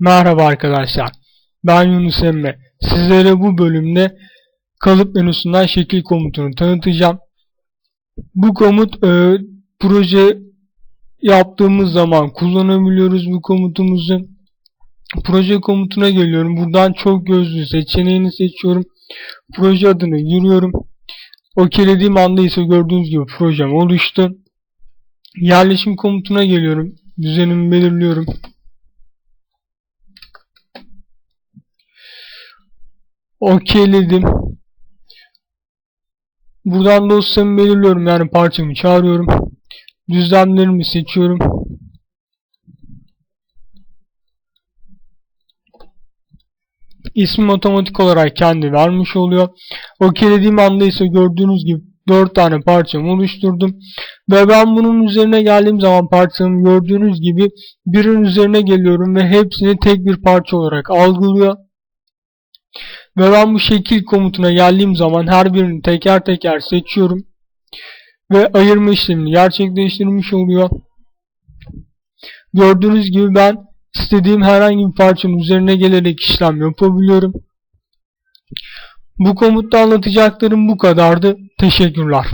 Merhaba arkadaşlar. Ben Yunus Emre. Sizlere bu bölümde kalıp menüsünden şekil komutunu tanıtacağım. Bu komut e, proje yaptığımız zaman kullanabiliyoruz bu komutumuzu. Proje komutuna geliyorum. Buradan çok gözlü seçeneğini seçiyorum. Proje adını giriyorum. Okeylediğim anda ise gördüğünüz gibi projem oluştu. Yerleşim komutuna geliyorum. Düzenimi belirliyorum. Okeyledim. Buradan dosyamı belirliyorum yani parçamı çağırıyorum. Düzlemlerimi seçiyorum. İsmim otomatik olarak kendi vermiş oluyor. Okeylediğim anda ise gördüğünüz gibi 4 tane parçamı oluşturdum. Ve ben bunun üzerine geldiğim zaman parçamı gördüğünüz gibi birin üzerine geliyorum ve hepsini tek bir parça olarak algılıyor. Ve ben bu şekil komutuna geldiğim zaman her birini teker teker seçiyorum. Ve ayırma işlemini gerçekleştirmiş oluyor. Gördüğünüz gibi ben istediğim herhangi bir parçanın üzerine gelerek işlem yapabiliyorum. Bu komutta anlatacaklarım bu kadardı. Teşekkürler.